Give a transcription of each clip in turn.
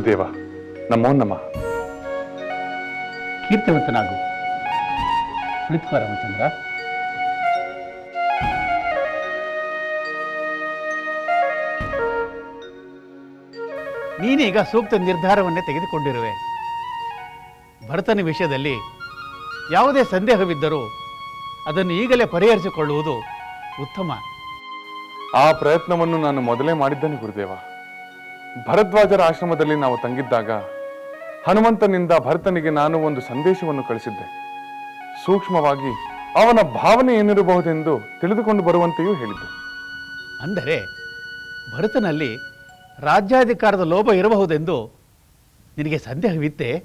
ಗುರುದೇವ ನಮೋ ನಮಃ ಕೀರ್ತಿವಂತನಾಗು. ಕುಳಿತುಕೋ ರಾಮಚಂದ್ರ. ನೀನೀಗ ಸೂಕ್ತ ನಿರ್ಧಾರವನ್ನೇ ತೆಗೆದುಕೊಂಡಿರುವೆ. ಭರತನ ವಿಷಯದಲ್ಲಿ ಯಾವುದೇ ಸಂದೇಹವಿದ್ದರೂ ಅದನ್ನು ಈಗಲೇ ಪರಿಹರಿಸಿಕೊಳ್ಳುವುದು ಉತ್ತಮ. ಆ ಪ್ರಯತ್ನವನ್ನು ನಾನು ಮೊದಲೇ ಮಾಡಿದ್ದೇನೆ ಗುರುದೇವ. ಭರದ್ವಾಜರ ಆಶ್ರಮದಲ್ಲಿ ನಾವು ತಂಗಿದ್ದಾಗ ಹನುಮಂತನಿಂದ ಭರತನಿಗೆ ನಾನು ಒಂದು ಸಂದೇಶವನ್ನು ಕಳಿಸಿದ್ದೆ. ಸೂಕ್ಷ್ಮವಾಗಿ ಅವನ ಭಾವನೆ ಏನಿರಬಹುದೆಂದು ತಿಳಿದುಕೊಂಡು ಬರುವಂತೆಯೂ ಹೇಳಿದ್ದೆ. ಅಂದರೆ ಭರತನಲ್ಲಿ ರಾಜ್ಯಾಧಿಕಾರದ ಲೋಭ ಇರಬಹುದೆಂದು ನಿನಗೆ ಸಂದೇಹವಿತ್ತೆ?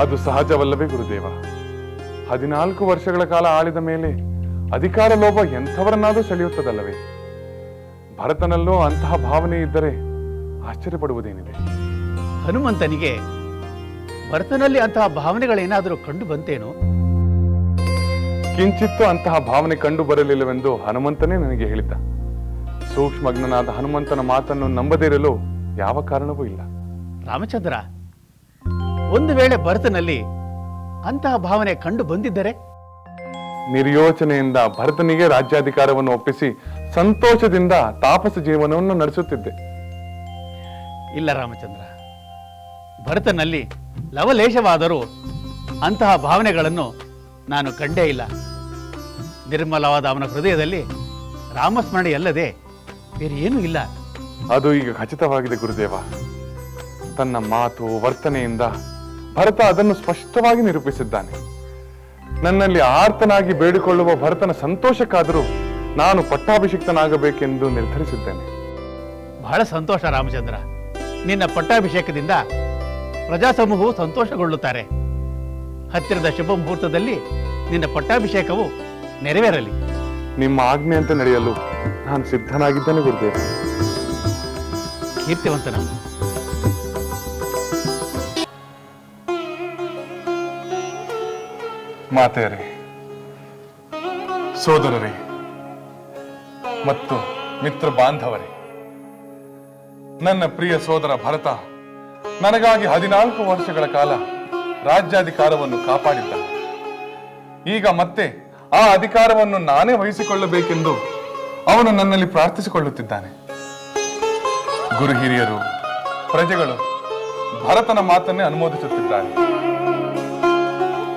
ಅದು ಸಹಜವಲ್ಲವೇ ಗುರುದೇವ. ಹದಿನಾಲ್ಕು ವರ್ಷಗಳ ಕಾಲ ಆಳಿದ ಮೇಲೆ ಅಧಿಕಾರ ಲೋಭ ಎಂಥವರನ್ನಾದರೂ ಸೆಳೆಯುತ್ತದಲ್ಲವೇ? ಭರತನಲ್ಲೂ ಅಂತಹ ಭಾವನೆ ಇದ್ದರೆ ಆಶ್ಚರ್ಯಪಡುವುದೇನಿದೆ? ಹನುಮಂತನಿಗೆ ಭರತನಲ್ಲಿ ಅಂತಹ ಭಾವನೆಗಳೇನಾದರೂ ಕಂಡು ಬಂತೇನೋ? ಕಿಂಚಿತ್ತು ಅಂತಹ ಭಾವನೆ ಕಂಡು ಬರಲಿಲ್ಲವೆಂದು ಹನುಮಂತನೇ ನನಗೆ ಹೇಳಿದ್ದ. ಸೂಕ್ಷ್ಮಜ್ಞನಾದ ಹನುಮಂತನ ಮಾತನ್ನು ನಂಬದಿರಲು ಯಾವ ಕಾರಣವೂ ಇಲ್ಲ. ರಾಮಚಂದ್ರ ಒಂದು ವೇಳೆ ಭರತನಲ್ಲಿ ಅಂತಹ ಭಾವನೆ ಕಂಡು ಬಂದಿದ್ದರೆ? ನಿರ್ಯೋಚನೆಯಿಂದ ಭರತನಿಗೆ ರಾಜ್ಯಾಧಿಕಾರವನ್ನು ಒಪ್ಪಿಸಿ ಸಂತೋಷದಿಂದ ತಾಪಸ ಜೀವನವನ್ನು ನಡೆಸುತ್ತಿದ್ದೆ. ಇಲ್ಲ ರಾಮಚಂದ್ರ. ಭರತನಲ್ಲಿ ಲವಲೇಶವಾದರೂ ಅಂತಹ ಭಾವನೆಗಳನ್ನು ನಾನು ಕಂಡೇ ಇಲ್ಲ. ನಿರ್ಮಲವಾದ ಅವನ ಹೃದಯದಲ್ಲಿ ರಾಮಸ್ಮರಣೆ ಅಲ್ಲದೆ ಬೇರೆ ಏನೂ ಇಲ್ಲ. ಅದು ಈಗ ಖಚಿತವಾಗಿದೆ ಗುರುದೇವ. ತನ್ನ ಮಾತು ವರ್ತನೆಯಿಂದ ಭರತ ಅದನ್ನು ಸ್ಪಷ್ಟವಾಗಿ ನಿರೂಪಿಸಿದ್ದಾನೆ. ನನ್ನಲ್ಲಿ ಆರ್ತನಾಗಿ ಬೇಡಿಕೊಳ್ಳುವ ಭರತನ ಸಂತೋಷಕ್ಕಾದರೂ ನಾನು ಪಟ್ಟಾಭಿಷಿಕ್ತನಾಗಬೇಕೆಂದು ನಿರ್ಧರಿಸಿದ್ದೇನೆ. ಬಹಳ ಸಂತೋಷ ರಾಮಚಂದ್ರ. ನಿನ್ನ ಪಟ್ಟಾಭಿಷೇಕದಿಂದ ಪ್ರಜಾಸಮೂಹವು ಸಂತೋಷಗೊಳ್ಳುತ್ತಾರೆ. ಹತ್ತಿರದ ಶುಭ ಮುಹೂರ್ತದಲ್ಲಿ ನಿನ್ನ ಪಟ್ಟಾಭಿಷೇಕವು ನೆರವೇರಲಿ. ನಿಮ್ಮ ಆಜ್ಞೆ ಅಂತ ನಡೆಯಲು ನಾನು ಸಿದ್ಧನಾಗಿದ್ದೇನೆ ಗುರುದೇವ ಕೀರ್ತಿವಂತನ. ಮಾತೆಯರೇ ಸೋದರರೇ ಮತ್ತು ಮಿತ್ರ ಬಾಂಧವರೇ ನನ್ನ ಪ್ರಿಯ ಸೋದರ ಭರತ, ನನಗಾಗಿ ಹದಿನಾಲ್ಕು ವರ್ಷಗಳ ಕಾಲ ರಾಜ್ಯಾಧಿಕಾರವನ್ನು ಕಾಪಾಡಿದ್ದ. ಈಗ ಮತ್ತೆ ಆ ಅಧಿಕಾರವನ್ನು ನಾನೇ ವಹಿಸಿಕೊಳ್ಳಬೇಕೆಂದು ಅವನು ನನ್ನಲ್ಲಿ ಪ್ರಾರ್ಥಿಸಿಕೊಳ್ಳುತ್ತಿದ್ದಾನೆ. ಗುರು ಹಿರಿಯರು, ಪ್ರಜೆಗಳು ಭರತನ ಮಾತನ್ನೇ ಅನುಮೋದಿಸುತ್ತಿದ್ದಾರೆ.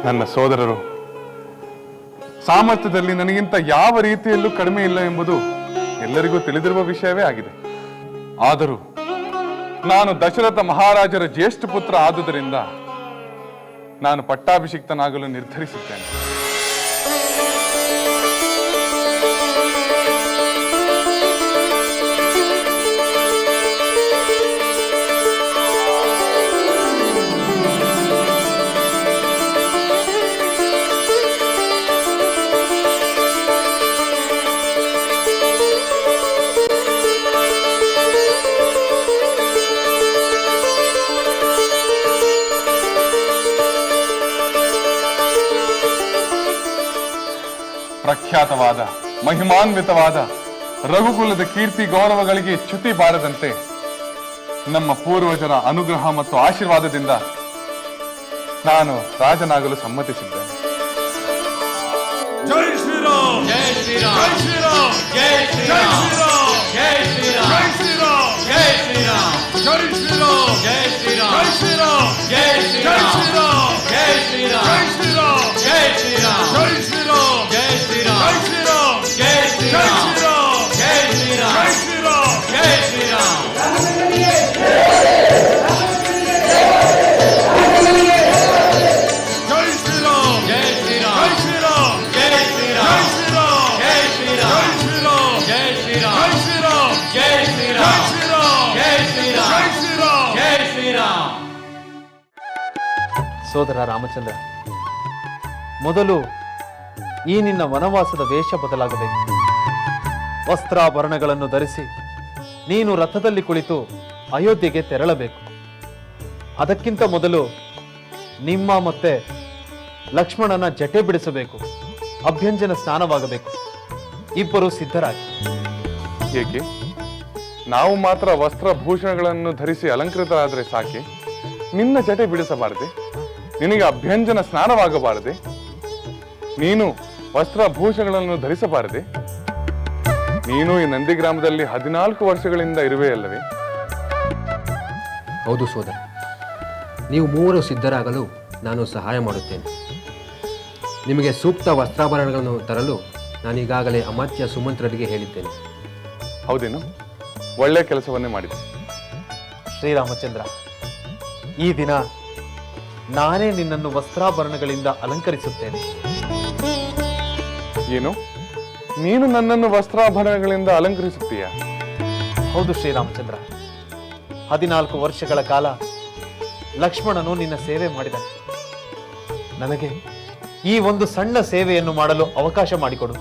ನನ್ನ ಸೋದರರು, ಸಾಮರ್ಥ್ಯದಲ್ಲಿ ನನಗಿಂತ ಯಾವ ರೀತಿಯಲ್ಲೂ ಕಡಿಮೆ ಇಲ್ಲ ಎಂಬುದು ಎಲ್ಲರಿಗೂ ತಿಳಿದಿರುವ ವಿಷಯವೇ ಆಗಿದೆ. ಆದರೂ ನಾನು ದಶರಥ ಮಹಾರಾಜರ ಜ್ಯೇಷ್ಠ ಪುತ್ರ ಆದುದರಿಂದ ನಾನು ಪಟ್ಟಾಭಿಷಿಕ್ತನಾಗಲು ನಿರ್ಧರಿಸಿದ್ದೇನೆ ಪ್ರಖ್ಯಾತವಾದ ಮಹಿಮಾನ್ವಿತವಾದ ರಘುಕುಲದ ಕೀರ್ತಿ ಗೌರವಗಳಿಗೆ ಚ್ಯುತಿ ಬಾರದಂತೆ ನಮ್ಮ ಪೂರ್ವಜರ ಅನುಗ್ರಹ ಮತ್ತು ಆಶೀರ್ವಾದದಿಂದ ನಾನು ರಾಜನಾಗಲು ಸಮ್ಮತಿಸಿದ್ದೇನೆ. ಜೈ ಶ್ರೀರಾಮ್! ಜೈ ಶ್ರೀರಾಮ್ ಸೋದರ ರಾಮಚಂದ್ರ, ಮೊದಲು ಈ ನಿನ್ನ ವನವಾಸದ ವೇಷ ಬದಲಾಗಬೇಕು. ವಸ್ತ್ರಾಭರಣಗಳನ್ನು ಧರಿಸಿ ನೀನು ರಥದಲ್ಲಿ ಕುಳಿತು ಅಯೋಧ್ಯೆಗೆ ತೆರಳಬೇಕು. ಅದಕ್ಕಿಂತ ಮೊದಲು ನಿಮ್ಮ ಮತ್ತೆ ಲಕ್ಷ್ಮಣನ ಜಟೆ ಬಿಡಿಸಬೇಕು. ಅಭ್ಯಂಜನ ಸ್ನಾನವಾಗಬೇಕು. ಇಬ್ಬರು ಸಿದ್ಧರಾಗಿ. ಏಕೆ? ನಾವು ಮಾತ್ರ ವಸ್ತ್ರಭೂಷಣಗಳನ್ನು ಧರಿಸಿ ಅಲಂಕೃತರಾದರೆ ಸಾಕೆ? ನಿನ್ನ ಜಟೆ ಬಿಡಿಸಬಾರದೆ? ನಿನಗೆ ಅಭ್ಯಂಜನ ಸ್ನಾನವಾಗಬಾರದೆ. ನೀನು ವಸ್ತ್ರಭೂಷಣಗಳನ್ನು ಧರಿಸಬಾರದೆ. ನೀನು ಈ ನಂದಿಗ್ರಾಮದಲ್ಲಿ ಹದಿನಾಲ್ಕು ವರ್ಷಗಳಿಂದ ಇರುವೆ ಅಲ್ಲವೇ ಹೌದು ಸೋದರ. ನೀವು ಮೂವರು ಸಿದ್ಧರಾಗಲು ನಾನು ಸಹಾಯ ಮಾಡುತ್ತೇನೆ. ನಿಮಗೆ ಸೂಕ್ತ ವಸ್ತ್ರಾಭರಣಗಳನ್ನು ತರಲು ನಾನು ಈಗಾಗಲೇ ಅಮಾತ್ಯ ಸುಮಂತ್ರರಿಗೆ ಹೇಳಿದ್ದೇನೆ. ಹೌದೇನು? ಒಳ್ಳೆಯ ಕೆಲಸವನ್ನೇ ಮಾಡಿದೆ. ಶ್ರೀರಾಮಚಂದ್ರ ಈ ದಿನ ನಾನೇ ನಿನ್ನನ್ನು ವಸ್ತ್ರಾಭರಣಗಳಿಂದ ಅಲಂಕರಿಸುತ್ತೇನೆ. ಏನು? ನೀನು ನನ್ನನ್ನು ವಸ್ತ್ರಾಭರಣಗಳಿಂದ ಅಲಂಕರಿಸುತ್ತೀಯ? ಹೌದು ಶ್ರೀರಾಮಚಂದ್ರ. ಹದಿನಾಲ್ಕು ವರ್ಷಗಳ ಕಾಲ ಲಕ್ಷ್ಮಣನು ನಿನ್ನ ಸೇವೆ ಮಾಡಿದನು. ನನಗೆ ಈ ಒಂದು ಸಣ್ಣ ಸೇವೆಯನ್ನು ಮಾಡಲು ಅವಕಾಶ ಮಾಡಿಕೊಡು.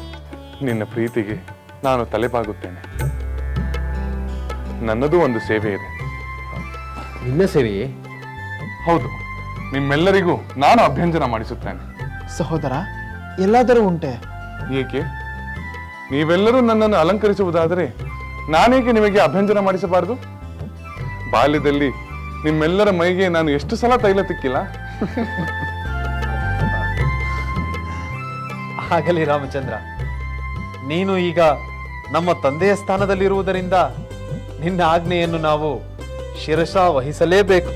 ನಿನ್ನ ಪ್ರೀತಿಗೆ ನಾನು ತಲೆಬಾಗುತ್ತೇನೆ. ನನ್ನದು ಒಂದು ಸೇವೆ ಇದೆ ನಿನ್ನ ಸೇವೆಯೇ? ಹೌದು. ನಿಮ್ಮೆಲ್ಲರಿಗೂ ನಾನು ಅಭ್ಯಂಜನ ಮಾಡಿಸುತ್ತೇನೆ. ಸಹೋದರ ಎಲ್ಲಾದರೂ ಉಂಟೆ? ಏಕೆ? ನೀವೆಲ್ಲರೂ ನನ್ನನ್ನು ಅಲಂಕರಿಸುವುದಾದರೆ ನಾನೇಕೆ ನಿಮಗೆ ಅಭ್ಯಂಜನ ಮಾಡಿಸಬಾರದು? ಬಾಲ್ಯದಲ್ಲಿ ನಿಮ್ಮೆಲ್ಲರ ಮೈಗೆ ನಾನು ಎಷ್ಟು ಸಲ ತೈಲ ತಿಕ್ಕಿಲ್ಲ? ಆಗಲಿ ರಾಮಚಂದ್ರ ನೀನು ಈಗ ನಮ್ಮ ತಂದೆಯ ಸ್ಥಾನದಲ್ಲಿರುವುದರಿಂದ ನಿನ್ನ ಆಜ್ಞೆಯನ್ನು ನಾವು ಶಿರಸ ವಹಿಸಲೇಬೇಕು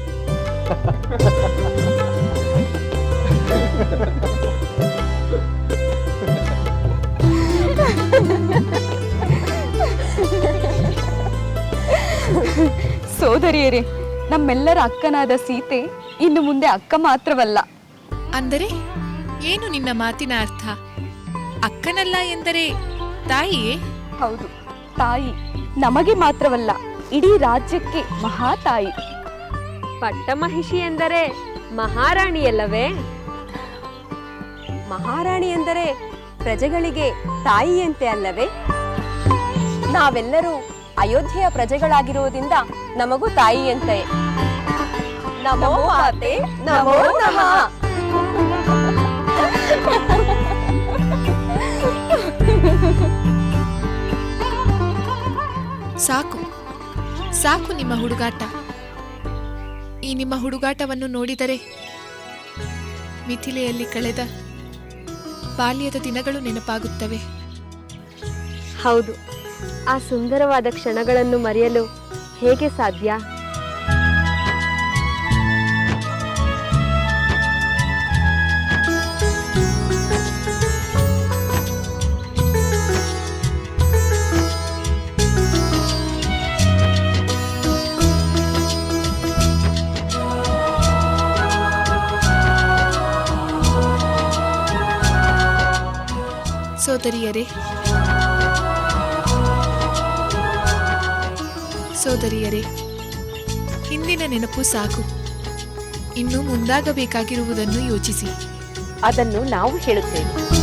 ಸೋದರಿಯರೇ ನಮ್ಮೆಲ್ಲರ ಅಕ್ಕನಾದ ಸೀತೆ ಇನ್ನು ಮುಂದೆ ಅಕ್ಕ ಮಾತ್ರವಲ್ಲ. ಅಂದರೆ ಏನು ನಿನ್ನ ಮಾತಿನ ಅರ್ಥ? ಅಕ್ಕನಲ್ಲ ಎಂದರೆ ತಾಯಿಯೇ? ಹೌದು ತಾಯಿ ನಮಗೆ ಮಾತ್ರವಲ್ಲ ಇಡೀ ರಾಜ್ಯಕ್ಕೆ ಮಹಾ ತಾಯಿ. ಪಟ್ಟಮಹಿಷಿ ಎಂದರೆ ಮಹಾರಾಣಿಯಲ್ಲವೇ? ಮಹಾರಾಣಿ ಎಂದರೆ ಪ್ರಜೆಗಳಿಗೆ ತಾಯಿಯಂತೆ ಅಲ್ಲವೇ? ನಾವೆಲ್ಲರೂ ಅಯೋಧ್ಯೆಯ ಪ್ರಜೆಗಳಾಗಿರುವುದರಿಂದ ನಮಗೂ ತಾಯಿಯಂತೆ ನಮೋ ಮಾತೆ ನಮೋ ನಮಃ. ಸಾಕು ಸಾಕು ನಿಮ್ಮ ಹುಡುಗಾಟ. ಈ ನಿಮ್ಮ ಹುಡುಗಾಟವನ್ನು ನೋಡಿದರೆ ಮಿಥಿಲೆಯಲ್ಲಿ ಕಳೆದ ಬಾಲ್ಯದ ದಿನಗಳು ನೆನಪಾಗುತ್ತವೆ. ಹೌದು. ಆ ಸುಂದರವಾದ ಕ್ಷಣಗಳನ್ನು ಮರೆಯಲು ಹೇಗೆ ಸಾಧ್ಯ? ಸೋದರಿಯರೇ ಸೋದರಿಯರೇ ಹಿಂದಿನ ನೆನಪು ಸಾಕು. ಇನ್ನು ಮುಂದಾಗಬೇಕಾಗಿರುವುದನ್ನು ಯೋಚಿಸಿ. ಅದನ್ನು ನಾವು ಹೇಳುತ್ತೇವೆ.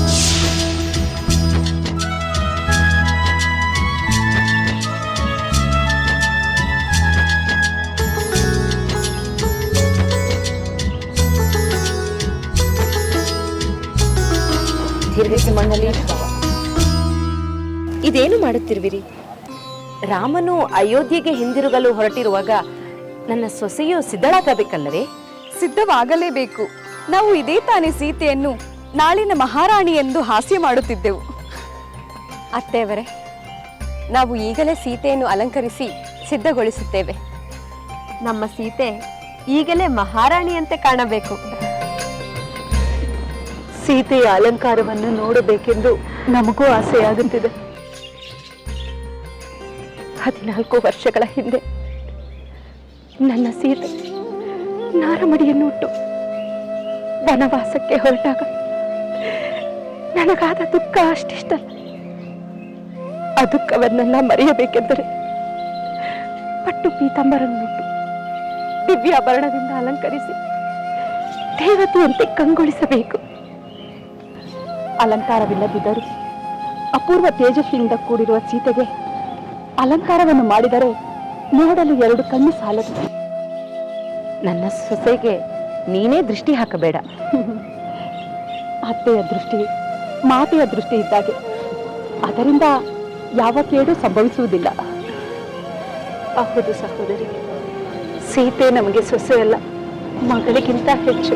ಇದೇನು ಮಾಡುತ್ತಿರುವಿರಿ? ರಾಮನು ಅಯೋಧ್ಯೆಗೆ ಹಿಂದಿರುಗಲು ಹೊರಟಿರುವಾಗ ನನ್ನ ಸೊಸೆಯು ಸಿದ್ಧಳಾಗಬೇಕಲ್ಲವೇ? ಸಿದ್ಧವಾಗಲೇಬೇಕು. ನಾವು ಇದೇ ತಾನೇ ಸೀತೆಯನ್ನು ನಾಳಿನ ಮಹಾರಾಣಿ ಎಂದು ಹಾಸ್ಯ ಮಾಡುತ್ತಿದ್ದೆವು. ಅತ್ತೆಯವರೇ ನಾವು ಈಗಲೇ ಸೀತೆಯನ್ನು ಅಲಂಕರಿಸಿ ಸಿದ್ಧಗೊಳಿಸುತ್ತೇವೆ. ನಮ್ಮ ಸೀತೆ ಈಗಲೇ ಮಹಾರಾಣಿಯಂತೆ ಕಾಣಬೇಕು. ಸೀತೆಯ ಅಲಂಕಾರವನ್ನು ನೋಡಬೇಕೆಂದು ನಮಗೂ ಆಸೆಯಾಗುತ್ತಿದೆ. ಹದಿನಾಲ್ಕು ವರ್ಷಗಳ ಹಿಂದೆ ನನ್ನ ಸೀತೆ ನಾರಮಡಿಯನ್ನು ಉಟ್ಟು ವನವಾಸಕ್ಕೆ ಹೊರಟಾಗ ನನಗಾದ ದುಃಖ ಅಷ್ಟಿಷ್ಟಲ್ಲ. ಆ ದುಃಖವನ್ನೆಲ್ಲ ಮರೆಯಬೇಕೆಂದರೆ ಪಟ್ಟು ಪೀತಾಂಬರನ್ನುಟ್ಟು ದಿವ್ಯಾಭರಣದಿಂದ ಅಲಂಕರಿಸಿ ದೇವತೆಯಂತೆ ಕಂಗೊಳಿಸಬೇಕು. ಅಲಂಕಾರವಿಲ್ಲದಿದ್ದರೂ ಅಪೂರ್ವ ತೇಜಸ್ವಿಯಿಂದ ಕೂಡಿರುವ ಸೀತೆಗೆ ಅಲಂಕಾರವನ್ನು ಮಾಡಿದರೆ ನೋಡಲು ಎರಡು ಕಣ್ಣು ಸಾಲದು. ನನ್ನ ಸೊಸೆಗೆ ನೀನೇ ದೃಷ್ಟಿ ಹಾಕಬೇಡ. ಅತ್ತೆಯ ದೃಷ್ಟಿ ಮಾತೆಯ ದೃಷ್ಟಿ ಇದ್ದಾಗೆ. ಅದರಿಂದ ಯಾವ ಕೇಡು ಸಂಭವಿಸುವುದಿಲ್ಲ. ಹೌದು ಸಹೋದರಿ. ಸೀತೆ ನಮಗೆ ಸೊಸೆ ಅಲ್ಲ ಮಗಳಿಗಿಂತ ಹೆಚ್ಚು.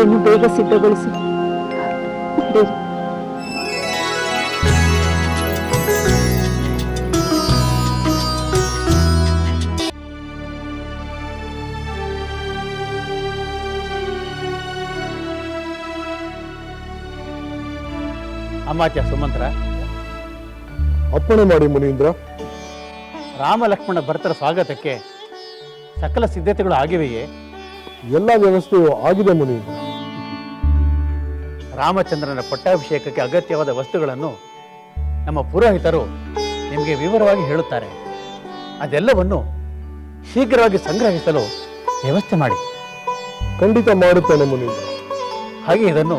ಸೀತೆಯನ್ನು ಬೇಗ ಸಿದ್ಧಗೊಳಿಸಿ. ಅಮಾತ್ಯ ಸುಮಂತ್ರ. ಅಪ್ಪಣೆ ಮಾಡಿ ಮುನೀಂದ್ರ. ರಾಮ ಲಕ್ಷ್ಮಣ ಭರ್ತರ ಸ್ವಾಗತಕ್ಕೆ ಸಕಲ ಸಿದ್ಧತೆಗಳು ಆಗಿವೆಯೇ? ಎಲ್ಲ ವ್ಯವಸ್ಥೆಯು ಆಗಿದೆ ಮುನೀಂದ್ರ. ರಾಮಚಂದ್ರನ ಪಟ್ಟಾಭಿಷೇಕಕ್ಕೆ ಅಗತ್ಯವಾದ ವಸ್ತುಗಳನ್ನು ನಮ್ಮ ಪುರೋಹಿತರು ನಿಮಗೆ ವಿವರವಾಗಿ ಹೇಳುತ್ತಾರೆ. ಅದೆಲ್ಲವನ್ನು ಶೀಘ್ರವಾಗಿ ಸಂಗ್ರಹಿಸಲು ವ್ಯವಸ್ಥೆ ಮಾಡಿ. ಖಂಡಿತ ಮಾಡುತ್ತೇನೆ ಮುನಿ ಹಾಗೆ ಇದನ್ನು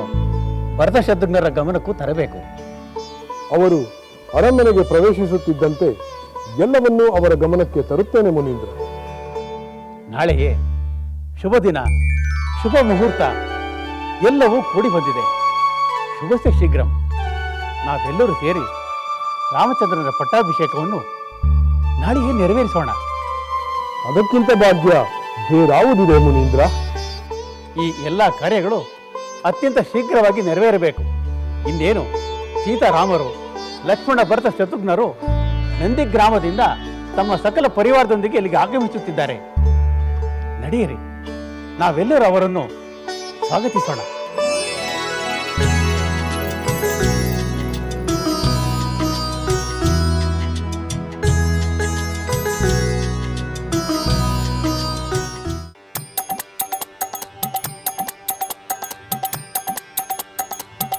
ಭರತ ಶತ್ರುಘ್ನರ ಗಮನಕ್ಕೂ ತರಬೇಕು. ಅವರು ಅರಮನೆಗೆ ಪ್ರವೇಶಿಸುತ್ತಿದ್ದಂತೆ ಎಲ್ಲವನ್ನೂ ಅವರ ಗಮನಕ್ಕೆ ತರುತ್ತೇನೆ ಮುನೀಂದ್ರ. ನಾಳೆಯೇ ಶುಭ ದಿನ ಶುಭ ಮುಹೂರ್ತ ಎಲ್ಲವೂ ಕೂಡಿ ಬಂದಿದೆ. ಶುಭಸ್ಯ ಶೀಘ್ರಂ. ನಾವೆಲ್ಲರೂ ಸೇರಿ ರಾಮಚಂದ್ರನ ಪಟ್ಟಾಭಿಷೇಕವನ್ನು ನಾಳೆಯೇ ನೆರವೇರಿಸೋಣ. ಅದಕ್ಕಿಂತ ಭಾಗ್ಯ ಬೇರಾವುದಿದೆ ಮುನೀಂದ್ರ. ಈ ಎಲ್ಲ ಕಾರ್ಯಗಳು ಅತ್ಯಂತ ಶೀಘ್ರವಾಗಿ ನೆರವೇರಬೇಕು. ಇನ್ನೇನು ಸೀತಾರಾಮರು ಲಕ್ಷ್ಮಣ ಭರತ ಶತ್ರುಘ್ನರು ನಂದಿ ಗ್ರಾಮದಿಂದ ತಮ್ಮ ಸಕಲ ಪರಿವಾರದೊಂದಿಗೆ ಇಲ್ಲಿಗೆ ಆಗಮಿಸುತ್ತಿದ್ದಾರೆ. ನಡೆಯಿರಿ ನಾವೆಲ್ಲರೂ ಅವರನ್ನು ಸ್ವಾಗತಿಸೋಣ.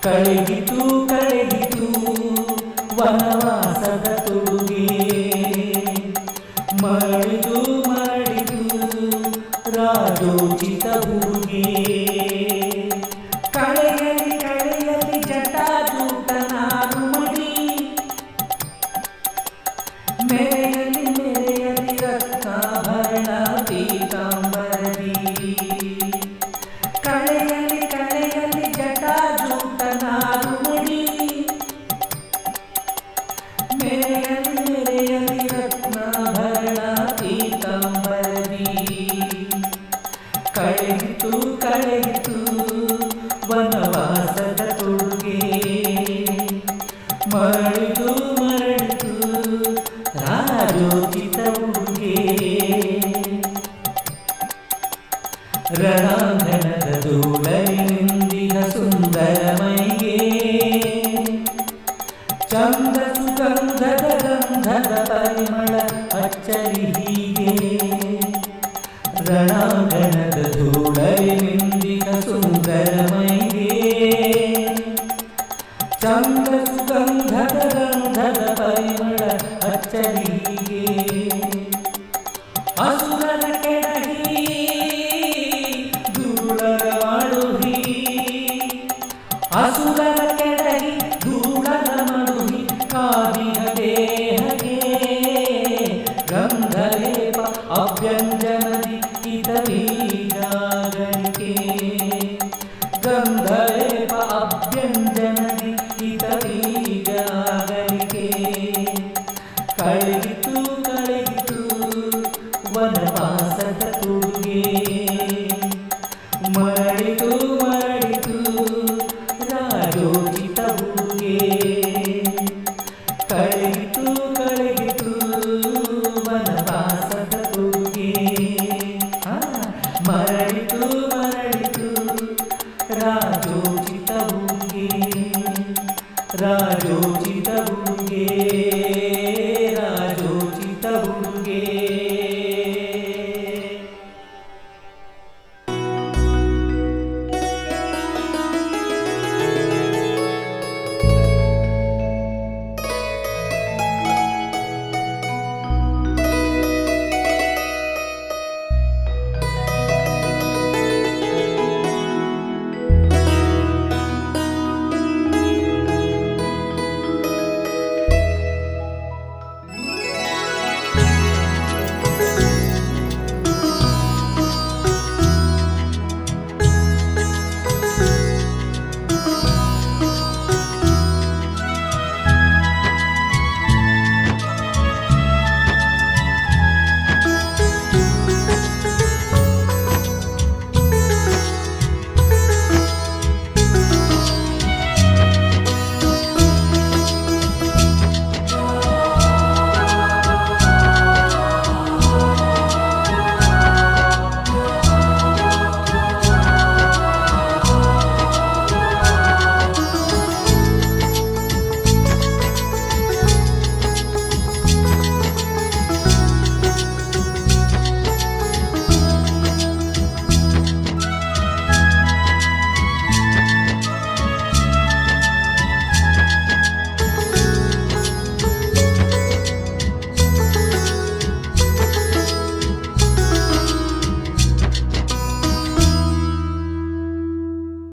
ಕಳೆದಿತು ಕಳೆದಿತು ವನವಾಸದ ರಣಾಂಗಣದ ಧೂಳರಿನಿಂದಿನ ಸುಂದರ ಮೈಗೆ ಚಂದ ಸುಗಂಧದ ಗಂಧದ ಪರಿಮಳ ಅಚ್ಚರಿ ಹೀಗೆ ರಣಾಂಗಣದ ಧೂಳರಿನಿಂದಿನ ಸುಂದರ ಮೈಗೆ ಚಂದ ಸುಗಂಧದ ಗಂಧದ ಪರಿಮಳ ಅಚ್ಚರಿ ಅಸುರನ ಕೆಳಗಿ ಧೂಳರ ಮಡುಹಿ ಕಾದಿಯ ದೇಹಗೆ ಗಂಧಲೇಪ ಅಭ್ಯಂಜನದಿ ಹಿತವೀಗಾಗಲಿಕೆ ಗಂಧಲೇಪ ಅಭ್ಯಂಜನದಿ ಹಿತವೀಗಾಗಲಿಕೆ ಕಳೆಯಿತು ಕಳೆಯಿತು ವನವಾಸದ ತುಡುಗೆ ಮರಳಿತು